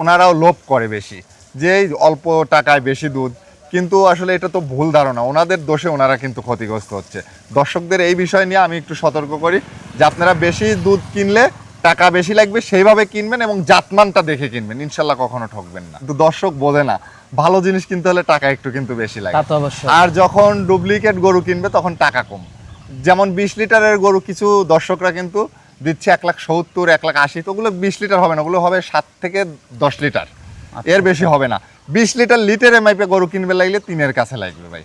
ওনারাও লোভ করে বেশি যে অল্প টাকায় বেশি দুধ। কিন্তু আসলে এটা তো ভুল ধারণা ওনাদের দোষে ওনারা কিন্তু ক্ষতিগ্রস্ত হচ্ছে। দর্শকদের এই বিষয় নিয়ে আমি একটু সতর্ক করি যে আপনারা বেশি দুধ কিনলে টাকা বেশি লাগবে সেইভাবে কিনবেন এবং জাতমানটা দেখে কিনবেন ইনশাল্লাহ কখনো ঠকবেন না। কিন্তু দর্শক বোঝে না ভালো জিনিস কিনতে হলে টাকা একটু কিন্তু বেশি লাগে। আর যখন ডুপ্লিকেট গরু কিনবে তখন টাকা কম। যেমন বিশ লিটারের গরু কিছু দর্শকরা কিন্তু দিচ্ছে এক লাখ সত্তর এক লাখ আশি তো ওগুলো বিশ লিটার হবে না ওগুলো হবে সাত থেকে দশ লিটার। এর বেশি হবে না। বিশ লিটার লিটারে মাইপে গরু কিনবে লাগলে তিনের কাছে লাগবে ভাই।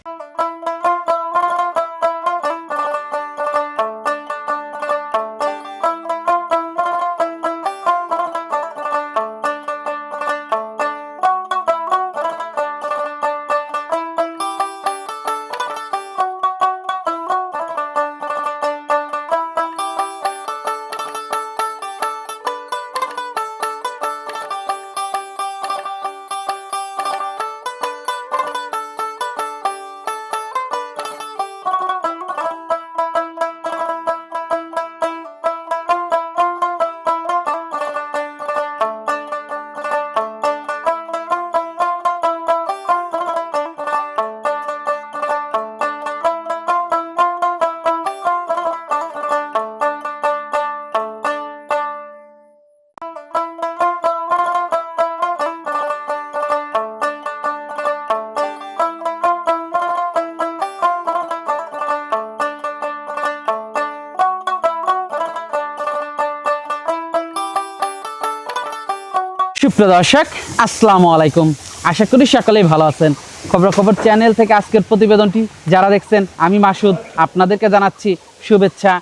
সুপ্রিয় দর্শক আসসালামু আলাইকুম। আশা করি সকলেই ভালো আছেন। খবরাখবর চ্যানেল থেকে আজকের প্রতিবেদনটি যারা দেখছেন, আমি মাসুদ আপনাদেরকে জানাচ্ছি শুভেচ্ছা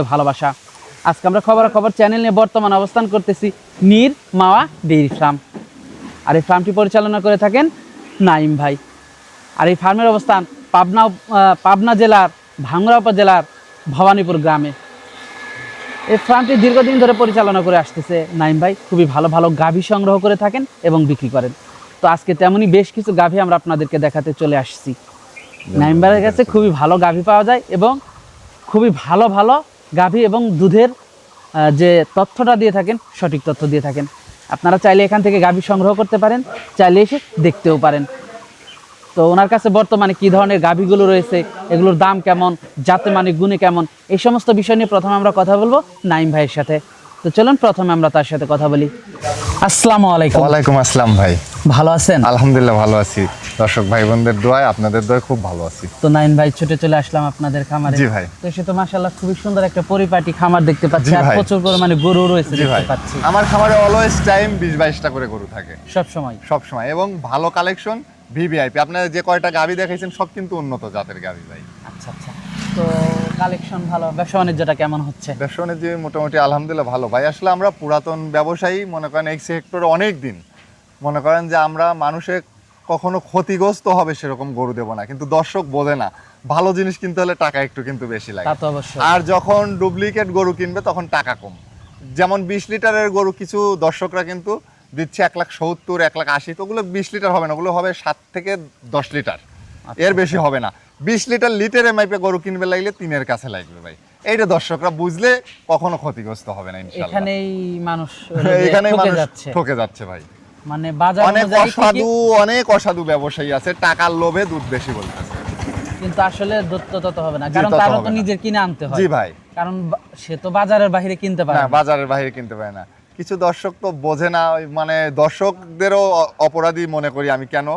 ও ভালোবাসা। আজকে আমরা খবরাখবর চ্যানেল নিয়ে বর্তমান অবস্থান করতেছি নীর মাওয়া ডেইরি ফার্ম। আর এই ফার্মটি পরিচালনা করে থাকেন নাইম ভাই। আর এই ফার্মের অবস্থান পাবনা পাবনা জেলার ভাঙ্গুড়া উপজেলার ভবানীপুর গ্রামে। এই ফার্মটি দীর্ঘদিন ধরে পরিচালনা করে আসতেছে নাইম ভাই। খুবই ভালো ভালো গাভী সংগ্রহ করে থাকেন এবং বিক্রি করেন। তো আজকে তেমনই বেশ কিছু গাভী আমরা আপনাদেরকে দেখাতে চলে আসছি। নাইম ভাইয়ের কাছে খুবই ভালো গাভী পাওয়া যায় এবং খুবই ভালো ভালো গাভী এবং দুধের যে তথ্যটা দিয়ে থাকেন সঠিক তথ্য দিয়ে থাকেন। আপনারা চাইলে এখান থেকে গাভী সংগ্রহ করতে পারেন চাইলে এসে দেখতেও পারেন। তো ওনার কাছে বর্তমানে কি ধরনের গাভীগুলো রয়েছে এগুলোর দাম কেমন যাতে মানে গুণে কেমন এই সমস্ত বিষয় নিয়ে প্রথমে আমরা কথা বলব নাইম ভাইয়ের সাথে। তো চলুন প্রথমে আমরা তার সাথে কথা বলি। আসসালামু আলাইকুম। ওয়ালাইকুম আসসালাম ভাই। ভালো আছেন? আলহামদুলিল্লাহ ভালো আছি। দর্শক ভাই বোনদের দোয়ায় আপনাদের দোয়ায় খুব ভালো আছি। তো নাইন ভাই ছুটে চলে আসলাম আপনাদের খামারে। জি ভাই। তো সে তো মাশাআল্লাহ খুবই সুন্দর একটা পরিপাটি খামার দেখতে পাচ্ছি। আর। প্রচুর পরিমাণে গরু রয়েছে দেখতে পাচ্ছি। আমার খামারে অলওয়েজ টাইম বিশ বাইশটা করে গরু থাকে। সব সময় সব সময় এবং ভালো কালেকশন ভিভিআইপি আপনারা যে কয়টা গাভি দেখাইছেন সব কিন্তু উন্নত জাতের গাভি ভাই। আচ্ছা আচ্ছা। তো কালেকশন ভালো ব্যবসা বাণিজ্যটা কেমন হচ্ছে? ব্যবসা বাণিজ্য মোটামুটি আলহামদুলিল্লাহ ভালো। ভাই আসলে আমরা পুরাতন ব্যবসায়ী মনে করেন এই সেক্টরে অনেক দিন। মনে করেন যে আমরা মানুষের কখনো ক্ষতিগ্রস্ত হবে সেরকম গরু দেবো না। কিন্তু দর্শক বোঝে না ভালো জিনিস কিনতে হলে টাকা একটু কিন্তু বেশি লাগে। আর যখন ডুপ্লিকেট গরু কিনবে তখন টাকা কম। যেমন বিশ লিটারের গরু কিছু দর্শকরা কিন্তু দিচ্ছে এক লাখ সত্তর এক লাখ আশি তো ওগুলো বিশ লিটার হবে না ওগুলো হবে সাত থেকে দশ লিটার। এর বেশি হবে না। বিশ লিটার লিটারে মাইপে গরু কিনবে লাগলে তিনের কাছে লাগবে ভাই। এইটা দর্শকরা বুঝলে কখনো ক্ষতিগ্রস্ত হবে না এখানেই মানুষ এখানে ঠকে মানুষ যাচ্ছে। ঠকে যাচ্ছে ভাই। মানে বাজার অনেক অসাধু অনেক অসাধু ব্যবসায়ী আছে টাকার লোভে দুধ বেশি বলতেছে। কিন্তু আসলে দত্ত তত হবে না কারণ তারও তো নিজের কিনে আনতে হয়। জি ভাই। কারণ সে তো বাজারের বাইরে কিনতে পারে না না। বাজারের বাইরে কিনতে পারে না। কিছু দর্শক তো বোঝে না ওই মানে দর্শকদেরও অপরাধী মনে করি আমি কেন?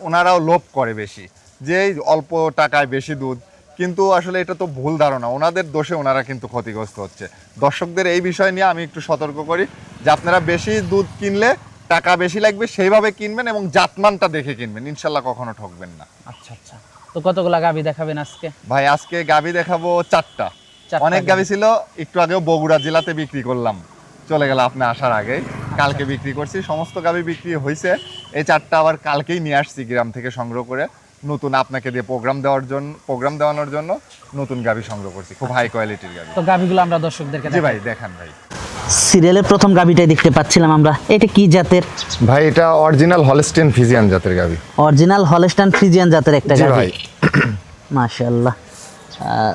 ওনারাও লোভ করে বেশি যে অল্প টাকায় বেশি দুধ। কিন্তু আসলে এটা তো ভুল ধারণা ওনাদের দোষে ওনারা কিন্তু ক্ষতিগ্রস্ত হচ্ছে। দর্শকদের এই বিষয় নিয়ে আমি একটু সতর্ক করি যে আপনারা বেশি দুধ কিনলে টাকা বেশি লাগবে সেইভাবে কিনবেন এবং জাতমানটা দেখে কিনবেন ইনশাল্লাহ কখনো ঠকবেন না। আচ্ছা আচ্ছা। তো কতগুলা গাবি দেখাবেন আজকে? ভাই আজকে গাবি দেখাবো চারটা। অনেক গাভী। গাবি ছিল একটু আগেও বগুড়া জেলাতে বিক্রি করলাম। চলে গেল আপনি আসার আগে কালকে বিক্রি করছি সমস্ত গাবি বিক্রি হয়েছে এই চারটা আবার কালকেই নিয়ে আসছি গ্রাম থেকে সংগ্রহ করে। নতুন আপনাকে দিয়ে প্রোগ্রাম দেওয়ার জন্য প্রোগ্রাম দেওয়ানোর জন্য নতুন গাবি সংগ্রহ করছি খুব হাই কোয়ালিটির গাবি। তো গাবিগুলো আমরা দর্শকদেরকে জি ভাই দেখান ভাই। সিরিয়ালের প্রথম গাবিটাই দেখতে পাচ্ছিলাম আমরা। এটা কি জাতের? ভাই এটা অরিজিনাল হলস্টেন ফিজিয়ান জাতের গাবি। অরিজিনাল হলস্টান ফ্রিজিয়ান জাতের একটা জি গাবি। ভাই। মাশাআল্লাহ। আহ,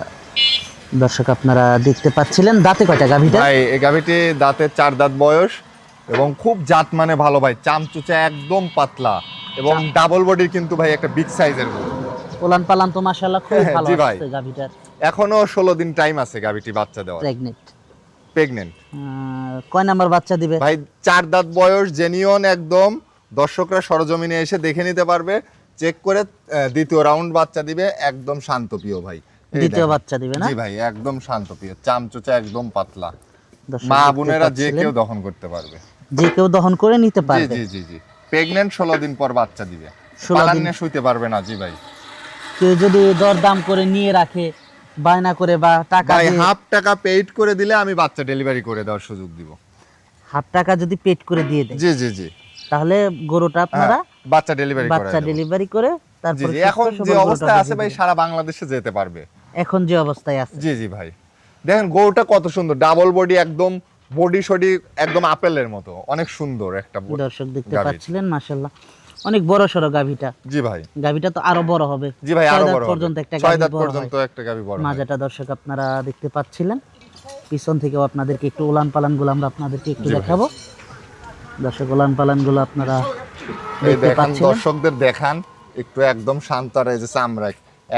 দর্শক আপনারা দেখতে পাচ্ছিলেন দাঁতে কয়টা গাভিটা? ভাই এই গাভিটি দাঁতের চার দাঁত বয়স এবং খুব জাত মানে ভালো ভাই চামচুচা একদম পাতলা এবং ডাবল বডির কিন্তু ভাই একটা বিগ সাইজের গরু। ওলান পালান তো মাশাআল্লাহ খুব হ্যাঁ, ভালো ভাই। আছে গাভিটার। এখনও ষোলো দিন টাইম আছে গাভিটি বাচ্চা দেওয়ার। প্রেগনেন্ট প্রেগনেন্ট কয় নাম্বার বাচ্চা দিবে? ভাই চার দাঁত বয়স জেনিয়ন একদম। দর্শকরা সরজমিনে এসে দেখে নিতে পারবে। চেক করে দ্বিতীয় রাউন্ড বাচ্চা দিবে। একদম শান্তপ্রিয় ভাই। এই দ্বিতীয় বাচ্চা দিবে না? জি ভাই একদম শান্তপ্রিয় চামচুচা একদম পাতলা। মা বোনেরা যে কেউ দহন করতে পারবে। যে কেউ দহন করে নিতে পারবে। জি জি জি। প্রেগনেন্ট ষোলো দিন পর বাচ্চা দিবে। 16 পালান শুইতে পারবে না জি ভাই। কেউ যদি দরদাম করে নিয়ে রাখে বায়না করে বা টাকা ভাই হাফ টাকা পেইড করে দিলে আমি বাচ্চা ডেলিভারি করে দেওয়ার সুযোগ দিব। হাফ টাকা যদি পেড করে দিয়ে দেয়। জি জি জি। তাহলে গরুটা আপনারা হ্যাঁ, বাচ্চা ডেলিভারি করে বাচ্চা ডেলিভারি করে তারপর এখন যে অবস্থা আছে ভাই সারা বাংলাদেশে যেতে পারবে। এখন যে অবস্থায় আছে। জি জি ভাই। দেখেন গরুটা কত সুন্দর। ডাবল বডি একদম বডি সডি একদম আপেলের মতো। অনেক সুন্দর একটা দর্শক দেখতে। পাচ্ছিলেন মাশাল্লাহ অনেক বড় সড়ো গাভিটা। জি ভাই। গাভিটা তো আরও বড় হবে। জি ভাই আরও বড় পর্যন্ত একটা গাভী বড় পর্যন্ত একটা গাবি বড়। মাজাটা দর্শক আপনারা দেখতে পাচ্ছিলেন। পিছন থেকেও আপনাদেরকে একটু উলান পালানগুলো আমরা আপনাদেরকে একটু দেখাবো। দর্শক উলান পালানগুলো আপনারা দেখতে দেখান পাচ্ছিলেন। দর্শকদের দেখান একটু একদম শান্ত আর এই যে চামড়া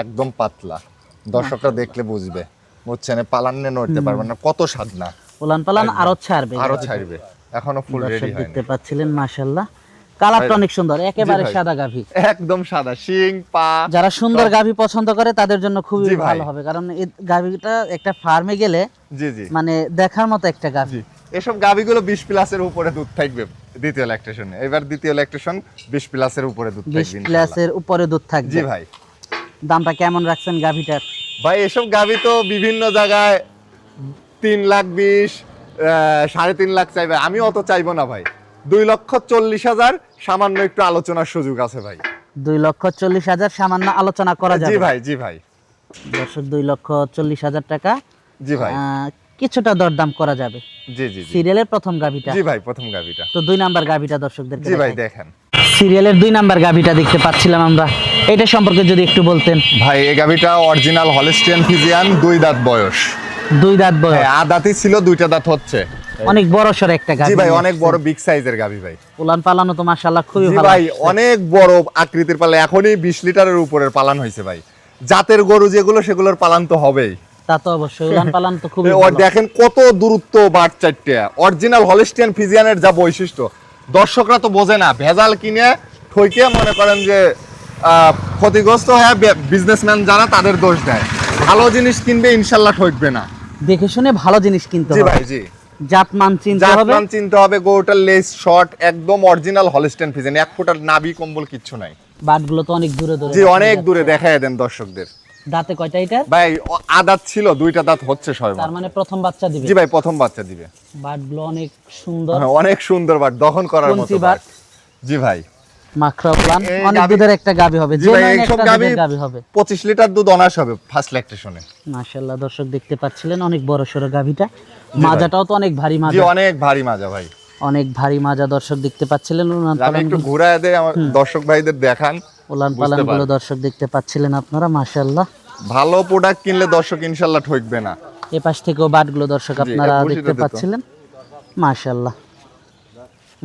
একদম পাতলা। দর্শকরা দেখলে বুঝবে। বুঝছেন? পালান্নে নড়তে পারবে না। কত স্বাদ না। উলান পালান আরও ছাড়বে। আরও ছাড়বে। এখনও ফুল রেডি হয়নি দেখতে পাচ্ছিলেন মাশাল্লাহ কালারটা অনেক সুন্দর একেবারে সাদা গাভী। একদম সাদা শিং পা যারা সুন্দর গাভী পছন্দ করে তাদের জন্য খুবই ভালো হবে। কারণ এই গাভীটা একটা ফার্মে গেলে জি জি। মানে দেখার মতো একটা গাভী। এসব গাভিগুলো বিশ প্লাসের উপরে দুধ থাকবে দ্বিতীয় ল্যাকটেশনে এবার দ্বিতীয় ল্যাকটেশন বিশ প্লাসের উপরে দুধ থাকবে ইনশাআল্লাহ। প্লাসের উপরে দুধ থাকবে। জি ভাই। দামটা কেমন রাখছেন গাভীটার? ভাই এসব গাভি তো বিভিন্ন জায়গায় তিন লাখ বিশ সাড়ে তিন লাখ চাইবে। আমি অত চাইব না ভাই। দুই লক্ষ চল্লিশ হাজার সামান্য একটু আলোচনার সুযোগ আছে ভাই। দুই লক্ষ চল্লিশ হাজার সামান্য আলোচনা করা জি ভাই জি ভাই। দর্শক দুই লক্ষ চল্লিশ হাজার টাকা জি ভাই। কিছুটা দরদাম করা যাবে। জি জি জি। সিরিয়ালের প্রথম গাভীটা। জি ভাই প্রথম গাভিটা। তো দুই নাম্বার গাভীটা দর্শকদেরকে জি ভাই দেখেন। সিরিয়ালের দুই নাম্বার গাভীটা দেখতে পাচ্ছিলাম আমরা। এটা সম্পর্কে যদি একটু বলতেন। ভাই এই গাভিটা অরিজিনাল হলিস্টিয়ান ফিজিয়ান দুই দাঁত বয়স। দুই দাঁত বয়স। হ্যাঁ দাঁতই ছিল দুইটা দাঁত হচ্ছে। অনেক বড় সর একটা জি ভাই অনেক বড় বিগ সাইজের গাভি ভাই। উলান পালানো তো মাশাআল্লাহ খুবই ভালো ভাই অনেক বড় আকৃতির পালা এখনই বিশ লিটারের উপরের পালান হয়েছে ভাই। জাতের গরু যেগুলো সেগুলোর পালান তো হবেই। তা তো অবশ্যই উলান পালান তো খুবই ভালো। দেখেন কত দূরত্ব বাট চারটে। অরিজিনাল হলিস্টিয়ান ফিজিয়ানের যা বৈশিষ্ট্য দর্শকরা তো বোঝে না ভেজাল কিনে ঠইকে মনে করেন যে ক্ষতিগ্রস্ত হয়ে বিজনেসম্যান যারা তাদের দোষ দেয়। ভালো জিনিস কিনবে ইনশাল্লাহ ঠকবে না। দেখে শুনে ভালো জিনিস কিনতে হবে। ভাই জি। চিনতে হবে। জাতমান চিনতে হবে গরুটার লেস শর্ট একদম অরিজিনাল হলিস্টিয়ান ফিজিয়ান এক ফুটার নাভি কম্বল কিচ্ছু নাই। বাটগুলো তো অনেক দূরে দূরে জি অনেক দূরে দেখায় দেন দর্শকদের। দাঁতে কয়টা এটার ভাই আদাত ছিল দুইটা দাঁত হচ্ছে সবে তার মানে প্রথম বাচ্চা দিবে। জি ভাই প্রথম বাচ্চা দিবে। বাটগুলো অনেক সুন্দর। হ্যাঁ, অনেক সুন্দর বাট দহন করার মতো বাট। জি ভাই। মাখরা প্লান এই অনেক গাভী- দুধের একটা গাবি হবে যে গাবি লিটার দুধ অনার্স হবে ফার্স্ট ল্যাকটেশনে মাশাআল্লাহ দর্শক দেখতে পাচ্ছিলেন অনেক বড় মাজাটাও তো অনেক ভারী জি অনেক ভারী মাজা ভাই। অনেক ভারী মাজা দর্শক দেখতে পাচ্ছিলেন আমি একটু ঘুরায় দেয় আমার দর্শক ভাইদের দেখান পালানগুলো দর্শক দেখতে পাচ্ছিলেন আপনারা মাশাআল্লাহ। ভালো প্রোডাক্ট কিনলে দর্শক ইনশাল্লাহ ঠকবে না। এ পাশ থেকেও বাটগুলো দর্শক আপনারা দেখতে পাচ্ছিলেন। মাশাআল্লাহ।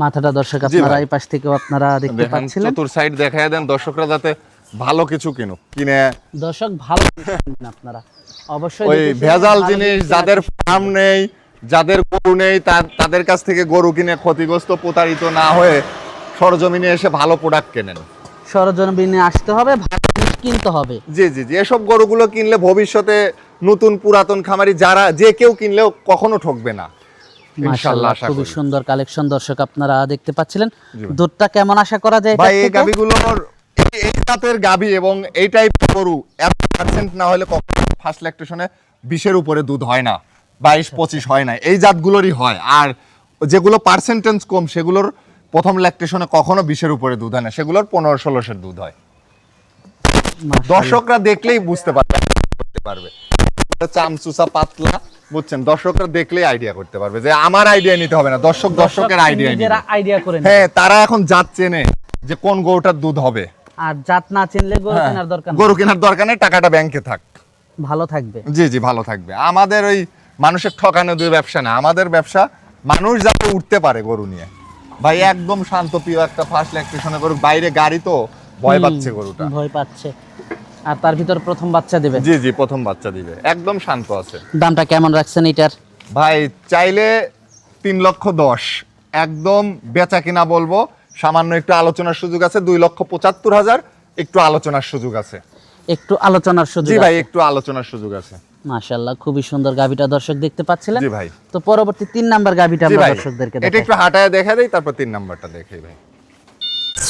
মাথাটা দর্শক আপনারা এই পাশ থেকেও আপনারা দেখতে পাচ্ছিলেন। চতুর সাইড দেখায় দেন দর্শকরা যাতে ভালো কিছু কিনুক। কিনে দর্শক ভালো আপনারা। অবশ্যই ওই ভেজাল জিনিস যাদের ফার্ম নেই যাদের গরু নেই তাদের কাছ থেকে গরু কিনে ক্ষতিগ্রস্ত প্রতারিত না হয়ে সরজমিনে এসে ভালো প্রোডাক্ট কেনেন। সরজমিনে আসতে হবে ভালো কিনতে হবে। জি জি জি এসব গরুগুলো কিনলে ভবিষ্যতে নতুন পুরাতন খামারি যারা যে কেউ কিনলেও কখনো ঠকবে না। মাশাআল্লাহ খুবই সুন্দর কালেকশন দর্শক আপনারা দেখতে পাচ্ছিলেন। দুধটা কেমন আশা করা যায় ভাই এই গাবিগুলোর এই- জাতের গাবি এবং এই টাইপ গরু এত পার্সেন্ট না হলে কখনো ফার্স্ট ল্যাকটেশনে বিশের উপরে দুধ হয় না বাইশ পঁচিশ হয় না এই জাতগুলোরই হয়। আর যেগুলো পার্সেন্টেজ কম সেগুলোর প্রথম ল্যাকটেশনে কখনো বিশের উপরে দুধ হয় না সেগুলোর পনেরো ষোলোশের দুধ হয়। দর্শকরা দেখলেই বুঝতে পারবে পারবে। চামচুসা পাতলা বুঝছেন? দর্শকরা দেখলেই আইডিয়া করতে পারবে যে আমার আইডিয়া নিতে হবে না দর্শক দর্শকের আইডিয়া নিজেরা আইডিয়া করে নেবে। হ্যাঁ তারা এখন জাত চেনে যে কোন গরুটার দুধ হবে। আর জাত না চিনলে গরু হ্যাঁ, কেনার দরকার নেই। গরু কেনার দরকার নেই টাকাটা ব্যাংকে থাক। ভালো থাকবে। জি জি ভালো থাকবে। আমাদের ওই মানুষের ঠকানো দুই ব্যবসা না আমাদের ব্যবসা মানুষ যাতে উঠতে পারে গরু নিয়ে। ভাই একদম শান্ত প্রিয় একটা ফার্স্ট ইলেকট্রিশনে গরু বাইরে গাড়ি তো ভয় পাচ্ছে গরুটা। ভয় পাচ্ছে। আর তার ভিতর প্রথম বাচ্চা দেবে? জি জি প্রথম বাচ্চা দিবে। একদম শান্ত আছে। দামটা কেমন রাখছেন এটার? ভাই চাইলে তিন লক্ষ দশ। একদম বেচা কিনা বলব। সামান্য একটু আলোচনার সুযোগ আছে দুই লক্ষ পঁচাত্তর হাজার। একটু আলোচনার সুযোগ আছে। একটু আলোচনার সুযোগ জি ভাই একটু আলোচনার সুযোগ আছে। মাশাআল্লাহ খুবই সুন্দর গাভিটা দর্শক দেখতে পাচ্ছিলেন। জি ভাই। তো পরবর্তী তিন নাম্বার গাভিটা জি আমরা দর্শকদেরকে এটা একটু হাঁটায় দেখা দেই তারপর তিন নাম্বারটা দেখাই ভাই।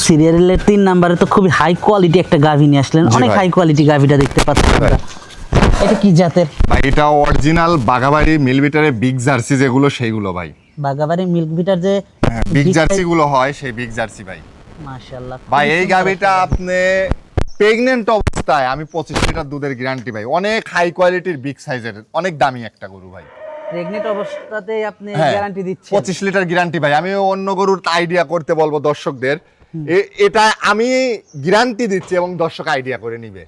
সিরিয়ালের তিন নাম্বারে তো খুবই হাই কোয়ালিটি একটা গাভি নিয়ে আসলেন। অনেক হাই কোয়ালিটি গাভিটা দেখতে। আমরা। এটা কি জাতের? ভাই এটা অরিজিনাল বাঘাবাড়ি মিলবিটারে বিগ জার্সি যেগুলো সেইগুলো ভাই। বাগাবাড়ি মিল্ক ভিটার যে বিগ জার্সি গুলো হয় সেই বিগ জার্সি ভাই। মাশাআল্লাহ ভাই এই গাভিটা আপনি প্রেগনেন্ট অবস্থায় আমি পঁচিশ লিটার দুধের গ্যারান্টি ভাই। অনেক হাই কোয়ালিটির বিগ সাইজের অনেক দামি একটা গরু ভাই। প্রেগনেন্ট অবস্থাতেই আপনি হ্যাঁ, গ্যারান্টি দিচ্ছেন। পঁচিশ লিটার গ্যারান্টি ভাই। আমি অন্য গরুর আইডিয়া করতে বলব দর্শকদের। এটা আমি গ্যারান্টি দিচ্ছি এবং দর্শক আইডিয়া করে নিবে।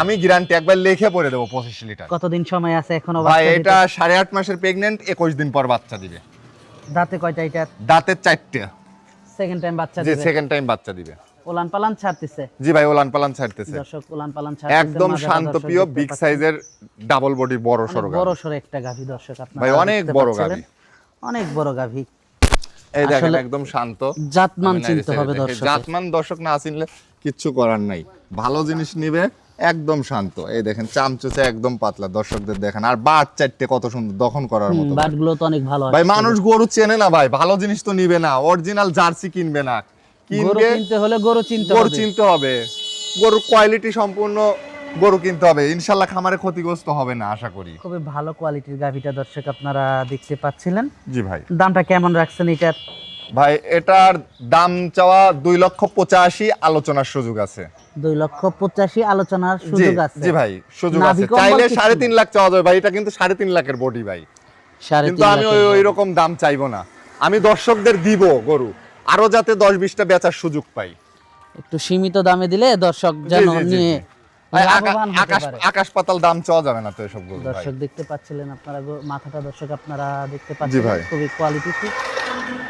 আমি গ্যারান্টি একবার লিখে পড়ে দেবো পঁচিশ লিটার। কতদিন সময় আছে এখনও ভাই এটা সাড়ে আট মাসের প্রেগনেন্ট একুশ দিন পর বাচ্চা দিবে। দাঁতে কয়টা এটা? দাঁতের চারটে। সেকেন্ড টাইম বাচ্চা দিবে? সেকেন্ড টাইম বাচ্চা দিবে। ওলান পালান ছাড়তেছে? জি ভাই ওলান পালান ছাড়তেছে। দর্শক ওলান পালান ছাড়তেছে একদম শান্ত প্রিয় বিগ সাইজের ডাবল বডি বড় সরো বড় সরো একটা গাভী দর্শক আপনারা ভাই, অনেক বড়। গাভী। অনেক বড় গাভী। এই দেখেন একদম শান্ত। জাতমান চিনতে হবে দর্শক জাতমান দর্শক না চিনলে কিচ্ছু করার নাই। ভালো জিনিস নিবে একদম শান্ত। এই দেখেন চামচুচে একদম পাতলা। দর্শকদের দেখেন আর বাট চারটে কত সুন্দর দখন করার মতো। তো অনেক ভালো ভাই মানুষ গরু চেনে না ভাই ভালো জিনিস তো নিবে না। অরিজিনাল জার্সি কিনবে না। কিনবে কিনতে হলে গরু চিনতে গরু চিনতে হবে। গরুর কোয়ালিটি সম্পূর্ণ গরু কিনতে হবে। ইনশাল্লাহ খামারে ক্ষতিগ্রস্ত হবে না আশা করি। খুবই ভালো কোয়ালিটির গাভীটা দর্শক আপনারা দেখতে পাচ্ছিলেন। জি ভাই। দামটা কেমন রাখছেন এটার? ভাই এটার দাম চাওয়া দুই লক্ষ পঁচাশি আলোচনার সুযোগ আছে। দুই লক্ষ পঁচাশি আলোচনার সুযোগ আছে। জি ভাই সুযোগ আছে। চাইলে সাড়ে তিন লাখ চাওয়া যাবে ভাই এটা কিন্তু সাড়ে তিন লাখের বডি ভাই। কিন্তু আমি ওই। রকম দাম চাইব না। আমি দর্শকদের দিব গরু। আরও যাতে দশ বিশটা বেচার সুযোগ পাই। একটু সীমিত দামে দিলে দর্শক যেন নিয়ে আকাশ পাতাল দাম চাওয়া যাবে না তো এসব গরু দর্শক দেখতে পাচ্ছিলেন আপনারা মাথাটা দর্শক আপনারা দেখতে পাচ্ছেন খুবই কোয়ালিটি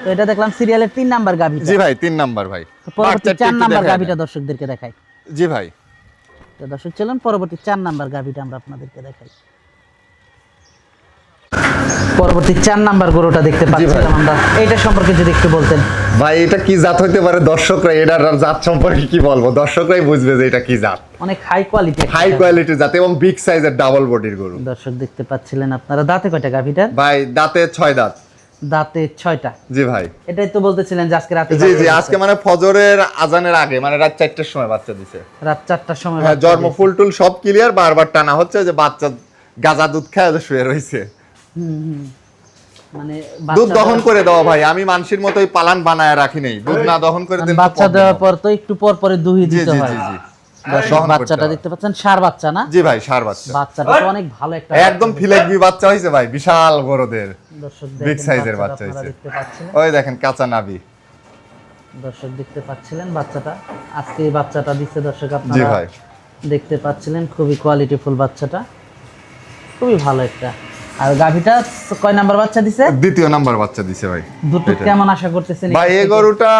তো এটা দেখলাম সিরিয়ালের তিন নাম্বার গাভী জি ভাই তিন নাম্বার ভাই। পরবর্তী বাচ্চাটা চার নাম্বার দেখায় গাভীটা দর্শকদেরকে দেখাই। জি ভাই। তো দর্শক চলুন পরবর্তী চার নাম্বার গাভীটা আমরা আপনাদেরকে দেখাই। পরবর্তী চার নাম্বার গরুটা দেখতে পাচ্ছিলাম আমরা। এইটা সম্পর্কে যদি একটু বলতেন। ভাই এটা কি জাত হইতে পারে? দর্শকরা এটার আর জাত সম্পর্কে কি বলব? দর্শকরাই বুঝবে যে এটা কি জাত। অনেক হাই কোয়ালিটি হাই কোয়ালিটির জাত এবং বিগ সাইজের ডাবল বডির গরু। দর্শক দেখতে পাচ্ছিলেন আপনারা। দাঁতে কয়টা গাভীটার ভাই দাঁতে ছয় দাঁত। দাঁতে ছয়টা। জি ভাই। এটাই তো বলতেছিলেন যে আজকে রাতে জি জি আজকে মানে ফজরের আজানের আগে মানে রাত চারটের সময় বাচ্চা দিছে। রাত চারটার সময় হ্যাঁ জন্ম ফুল টুল সব ক্লিয়ার বারবার টানা হচ্ছে যে বাচ্চা গাজা দুধ খায় শুয়ে রয়েছে। মানে দুধ দহন করে দেওয়া ভাই আমি মানুষের মতোই পালান বানায় রাখি নেই। দুধ না দহন করে মানে দিলে বাচ্চা দেওয়ার পর তো একটু পর পরে দুহি দিতে হয়। জি জি। বাচ্চাটা দেখতে পাচ্ছেন সার বাচ্চা না? জি ভাই সার বাচ্চা। বাচ্চাটা তো অনেক ভালো একটা একদম ফিলেকবি বাচ্চা হয়েছে ভাই বিশাল বড়দের। এর বাচ্চাটা বাচ্চা। ওই দেখেন কাঁচা নাবি দর্শক দেখতে পাচ্ছিলেন বাচ্চাটা। আজকে এই বাচ্চাটা দিচ্ছে দর্শক জি আপনারা। ভাই। দেখতে পাচ্ছিলেন খুবই কোয়ালিটিফুল বাচ্চাটা। খুবই ভালো একটা। আর গাভিটা কয় নাম্বার বাচ্চা দিছে? দ্বিতীয় নাম্বার বাচ্চা দিছে ভাই। দুটো কেমন আশা করতেছেন ভাই এই গরুটা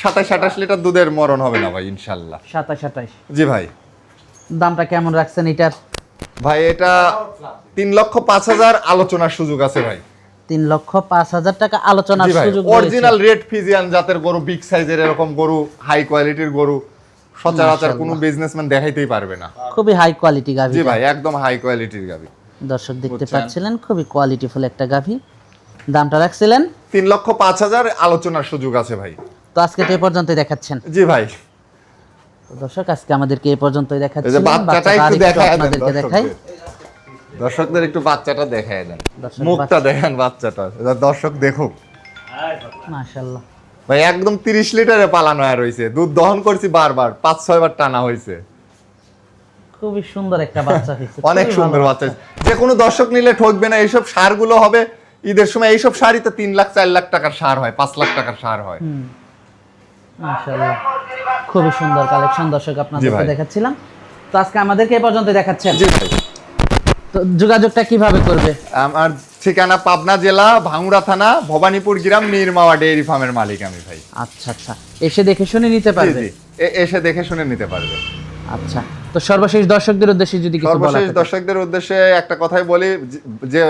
সাতাশ আঠাশ লিটার দুধের মরণ হবে না ভাই ইনশাল্লাহ। সাতাশ আঠাশ। জি ভাই। দামটা কেমন রাখছেন এটার? ভাই এটা তিন লক্ষ পাঁচ হাজার আলোচনার সুযোগ আছে ভাই। তিন লক্ষ পাঁচ হাজার টাকা আলোচনার সুযোগ অরিজিনাল রেড ফিজিয়ান জাতের গরু বিগ সাইজের এরকম গরু হাই কোয়ালিটির গরু সচরাচর কোনো বিজনেসম্যান দেখাইতেই পারবে না। খুবই হাই কোয়ালিটি গাভি। জি ভাই একদম হাই কোয়ালিটির গাবি দর্শক দেখতে পাচ্ছিলেন খুবই কোয়ালিটিফুল একটা গাভি। দামটা রাখছিলেন? তিন লক্ষ পাঁচ হাজার আলোচনার সুযোগ আছে ভাই। তো আজকে তো এ পর্যন্তই দেখাচ্ছেন। জি ভাই। দর্শক আজকে আমাদেরকে এই পর্যন্তই দেখাচ্ছেন বাচ্চাটা একটু দেখায় আপনাদেরকে দেখাই। দর্শকদের। একটু বাচ্চাটা দেখায় দেন। মুখটা দেখেন বাচ্চাটা। দর্শক দেখুক। মাশাআল্লাহ। ভাই একদম তিরিশ লিটারে পালানো হয়ে রয়েছে দুধ দহন করছি বারবার পাঁচ ছয় বার টানা হয়েছে খুবই সুন্দর একটা বাচ্চা অনেক সুন্দর বাচ্চা যে কোনো দর্শক নিলে ঠকবে না এইসব সারগুলো হবে। ঈদের সময় এইসব শাড়ি তো তিন লাখ চার লাখ টাকার সার হয় পাঁচ লাখ টাকার সার হয়। খুবই সুন্দর কালেকশন দর্শক আপনাদেরকে দেখাচ্ছিলাম। তো আজকে আমাদেরকে পর্যন্ত দেখাচ্ছেন। তো যোগাযোগটা কীভাবে করবে? আমার ঠিকানা পাবনা জেলা ভাঙুড়া থানা ভবানীপুর গ্রাম নির্মাওয়া ডেইরি ফার্মের মালিক আমি ভাই। আচ্ছা আচ্ছা। এসে দেখে শুনে নিতে পারবে? এসে দেখে শুনে নিতে পারবে। আচ্ছা তো সর্বশেষ দর্শকদের উদ্দেশ্যে যদি কিছু সর্বশেষ দর্শকদের উদ্দেশ্যে একটা কথাই বলি যে